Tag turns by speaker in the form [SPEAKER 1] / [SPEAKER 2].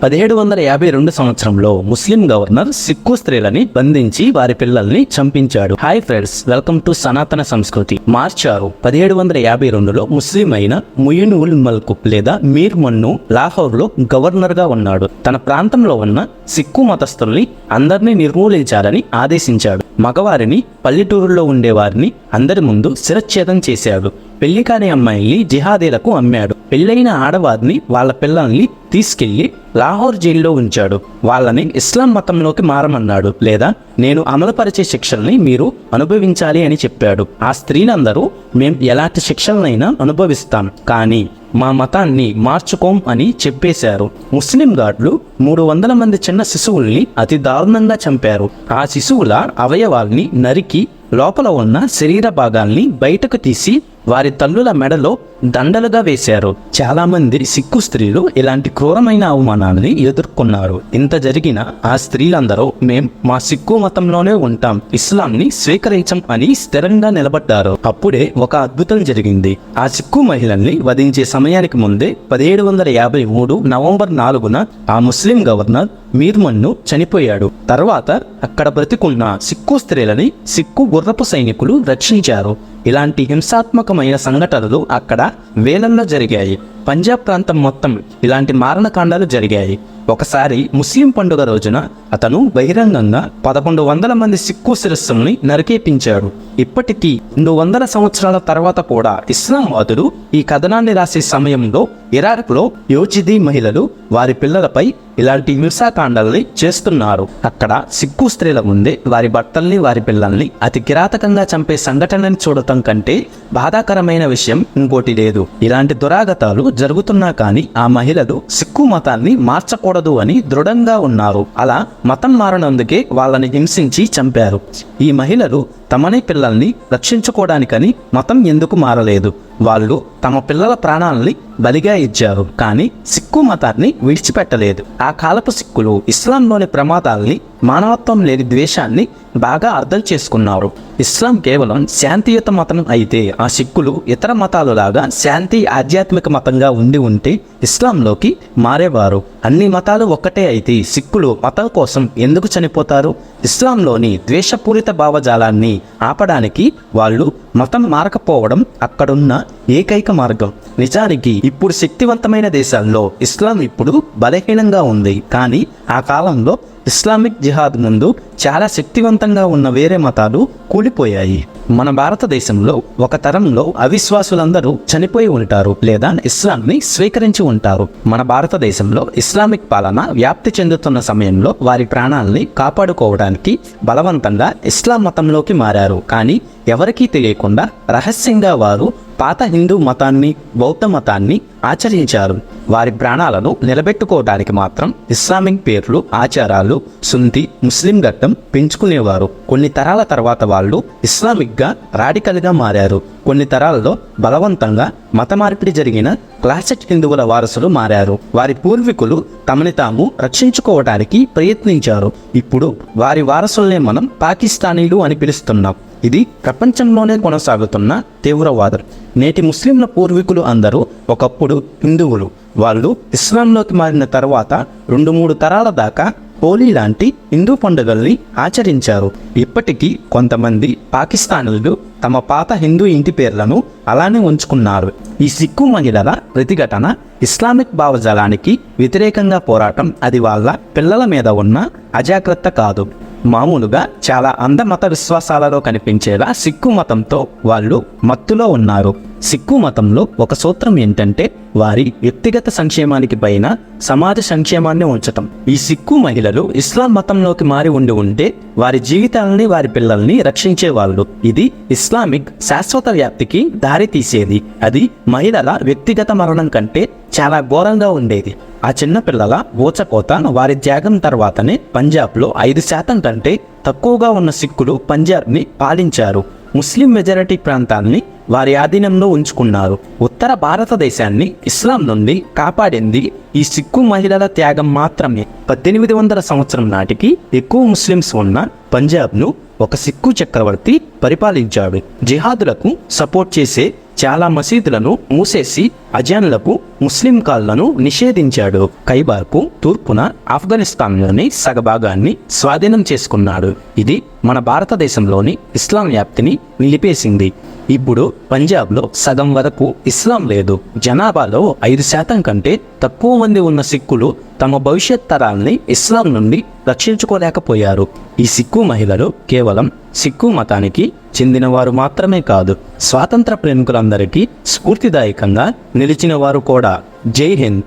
[SPEAKER 1] పదిహేడు వందల యాభై రెండు సంవత్సరంలో ముస్లిం గవర్నర్ సిక్కు స్త్రీలని బంధించి వారి పిల్లల్ని చంపించాడు. Hi friends welcome to Sanatana Samskruti. మార్చి ఆరు పదిహేడు వందల యాభై రెండులో ముస్లిం అయిన ముయిన్ ఉల్ మల్కు లేదా మీర్ మన్ను లాహోర్లో గవర్నర్గా ఉన్నాడు. తన ప్రాంతంలో ఉన్న సిక్కు మతస్థుల్ని అందరినీ నిర్మూలించాలని ఆదేశించాడు. మగవారిని పల్లెటూరులో ఉండేవారిని అందరి ముందు శిరచ్ఛేదం చేశాడు. పెళ్ళి కాని అమ్మాయిల్ని జిహాదీలకు అమ్మాడు. పెళ్ళైన ఆడవారిని వాళ్ళ పిల్లల్ని తీసుకెళ్ళి లాహోర్ జైల్లో ఉంచాడు. వాళ్ళని ఇస్లాం మతంలోకి మారమన్నాడు. లేదా నేను అమలుపరిచే శిక్షల్ని మీరు అనుభవించాలి అని చెప్పాడు. ఆ స్త్రీలందరూ మేం ఎలాంటి శిక్షలనైనా అనుభవిస్తాం. కానీ మా మతాన్ని మార్చుకోం అని చెప్పేశారు. ముస్లిం గాడ్లు మూడు వందల మంది చిన్న శిశువుల్ని అతి దారుణంగా చంపారు. ఆ శిశువుల అవయవాల్ని నరికి లోపల ఉన్న శరీర భాగాల్ని బయటకు తీసి వారి తల్లుల మెడలో దండలుగా వేశారు. చాలామంది సిక్కు స్త్రీలు ఇలాంటి క్రూరమైన అవమానాన్ని ఎదుర్కొన్నారు. ఇంత జరిగిన ఆ స్త్రీలందరూ మేం మా సిక్కు మతంలోనే ఉంటాం. ఇస్లాంని స్వీకరించం అని స్థిరంగా నిలబడ్డారు. అప్పుడే ఒక అద్భుతం జరిగింది. ఆ సిక్కు మహిళల్ని వధించే సమయానికి ముందే పదిహేడు వందల యాభై మూడు నవంబర్ నాలుగున ఆ ముస్లిం గవర్నర్ మీర్మన్ను చనిపోయాడు. తర్వాత అక్కడ బ్రతికున్న సిక్కు స్త్రీలని సిక్కు గుర్రపు సైనికులు రక్షించారు. ఇలాంటి హింసాత్మకమైన సంఘటనలు అక్కడ వేలల్లో జరిగాయి. పంజాబ్ ప్రాంతం మొత్తం ఇలాంటి మారణకాండాలు జరిగాయి. ఒకసారి ముస్లిం పండుగ రోజున అతను బహిరంగంగా పదకొండు వందల మంది సిక్కు శిరస్సుల్ని నరికేపించాడు. ఇప్పటికీ రెండు వందల సంవత్సరాల తర్వాత కూడా ఇస్లాంవాదులు ఈ కథనాన్ని రాసే సమయంలో ఇరాక్లో యోచిదీ మహిళలు వారి పిల్లలపై ఇలాంటి హింసాకాండాల్ని చేస్తున్నారు. అక్కడ సిక్కు స్త్రీల ముందే వారి భర్తల్ని వారి పిల్లల్ని అతి కిరాతకంగా చంపే సంఘటనని చూడటం కంటే బాధాకరమైన విషయం ఇంకోటి లేదు. ఇలాంటి దురాగతాలు జరుగుతున్నా కానీ ఆ మహిళలు సిక్కు మతాన్ని మార్చకూడదు అని దృఢంగా ఉన్నారు. అలా మతం మారనందుకే వాళ్ళని హింసించి చంపారు. ఈ మహిళలు తమని పిల్లల్ని రక్షించుకోవడానికని మతం ఎందుకు మారలేదు? వాళ్ళు తమ పిల్లల ప్రాణాలని బలిగా ఇచ్చారు కానీ సిక్కు మతాన్ని విడిచిపెట్టలేదు. ఆ కాలపు సిక్కులు ఇస్లాంలోని ప్రమాదాల్ని మానవత్వం లేని ద్వేషాన్ని బాగా అర్థం చేసుకున్నారు. ఇస్లాం కేవలం శాంతియుత మతం అయితే ఆ సిక్కులు ఇతర మతాలు లాగా శాంతి ఆధ్యాత్మిక మతంగా ఉండి ఉంటే ఇస్లాంలోకి మారేవారు. అన్ని మతాలు ఒక్కటే అయితే సిక్కులు మతం కోసం ఎందుకు చనిపోతారు? ఇస్లాంలోని ద్వేషపూరిత భావజాలాన్ని ఆపడానికి వాళ్ళు మతం మారకపోవడం అక్కడున్న ఏకైక మార్గం. నిజానికి ఇప్పుడు శక్తివంతమైన దేశాల్లో ఇస్లాం ఇప్పుడు బలహీనంగా ఉంది. కానీ ఆ కాలంలో ఇస్లామిక్ జిహాద్ ముందు చాలా శక్తివంతంగా ఉన్న వేరే మతాలు కూలిపోయాయి. మన భారతదేశంలో ఒక తరంలో అవిశ్వాసులందరూ చనిపోయి ఉంటారు లేదా ఇస్లాంని స్వీకరించి ఉంటారు. మన భారతదేశంలో ఇస్లామిక్ పాలన వ్యాప్తి చెందుతున్న సమయంలో వారి ప్రాణాలని కాపాడుకోవడానికి బలవంతంగా ఇస్లాం మతంలోకి మారారు. కానీ ఎవరికీ తెలియకుండా రహస్యంగా వారు పాత హిందూ మతాన్ని బౌద్ధ మతాన్ని ఆచరించారు. వారి ప్రాణాలను నిలబెట్టుకోవడానికి మాత్రం ఇస్లామిక్ పేర్లు ఆచారాలు సుంది ముస్లిం ఘట్టం పెంచుకునేవారు. కొన్ని తరాల తర్వాత వాళ్ళు ఇస్లామిక్గా రాడికల్గా మారారు. కొన్ని తరాలలో బలవంతంగా మత మార్పిడి జరిగిన క్లాసిక్ హిందువుల వారసులు మారారు. వారి పూర్వీకులు తమని తాము రక్షించుకోవడానికి ప్రయత్నించారు. ఇప్పుడు వారి వారసుల్నే మనం పాకిస్తానీలు అని పిలుస్తున్నాం. ఇది ప్రపంచంలోనే కొనసాగుతున్న తీవ్రవాదం. నేటి ముస్లింల పూర్వీకులు అందరూ ఒకప్పుడు హిందువులు. వాళ్ళు ఇస్లాంలోకి మారిన తర్వాత రెండు మూడు తరాల దాకా హోలీ లాంటి హిందూ పండుగల్ని ఆచరించారు. ఇప్పటికీ కొంతమంది పాకిస్తానీలు తమ పాత హిందూ ఇంటి పేర్లను అలానే ఉంచుకున్నారు. ఈ సిక్కు మహిళల ప్రతిఘటన ఇస్లామిక్ భావజాలానికి వ్యతిరేకంగా పోరాటం అది వాళ్ళ పిల్లల మీద ఉన్న అజాగ్రత్త కాదు. మామూలుగా చాలా అందమత విశ్వాసాలలో కనిపించేలా సిక్కు మతంతో వాళ్ళు మత్తులో ఉన్నారు. సిక్కు మతంలో ఒక సూత్రం ఏంటంటే వారి వ్యక్తిగత సంక్షేమానికి పైన సమాజ సంక్షేమాన్ని ఉంచటం. ఈ సిక్కు మహిళలు ఇస్లాం మతంలోకి మారి ఉండి ఉంటే వారి జీవితాలని వారి పిల్లల్ని రక్షించేవాళ్ళు ఇది ఇస్లామిక్ శాశ్వత వ్యాప్తికి దారి తీసేది అది మహిళల వ్యక్తిగత మరణం కంటే చాలా ఘోరంగా ఉండేది. ఆ చిన్నపిల్లల ఊచకోత వారి త్యాగం తర్వాతనే పంజాబ్లో ఐదు శాతం కంటే తక్కువగా ఉన్న సిక్కులు పంజాబ్ని పాలించారు. ముస్లిం మెజారిటీ ప్రాంతాల్ని వారి ఆధీనంలో ఉంచుకున్నారు. ఉత్తర భారతదేశాన్ని ఇస్లాం నుండి కాపాడింది ఈ సిక్కు మహిళల త్యాగం మాత్రమే. పద్దెనిమిది వందల సంవత్సరం నాటికి ఎక్కువ ముస్లిమ్స్ ఉన్న పంజాబ్ను ఒక సిక్కు చక్రవర్తి పరిపాలించాడు. జిహాదులకు సపోర్ట్ చేసే చాలా మసీదులను మూసేసి అజాన్లకు ముస్లిం కాళ్ళను నిషేధించాడు. ఖైబార్కు తూర్పున ఆఫ్ఘనిస్తాన్లోని సగభాగాన్ని స్వాధీనం చేసుకున్నాడు. ఇది మన భారతదేశంలోని ఇస్లాం వ్యాప్తిని నిలిపేసింది. ఇప్పుడు పంజాబ్లో సగం వరకు ఇస్లాం లేదు. జనాభాలో ఐదు శాతం కంటే తక్కువ మంది ఉన్న సిక్కులు తమ భవిష్యత్ తరాల్ని ఇస్లాం నుండి రక్షించుకోలేకపోయారు. ఈ సిక్కు మహిళలు కేవలం సిక్కు మతానికి చెందినవారు మాత్రమే కాదు స్వాతంత్ర ప్రేమికులందరికీ స్ఫూర్తిదాయకంగా నిలిచిన వారు కూడా. జై హింద్.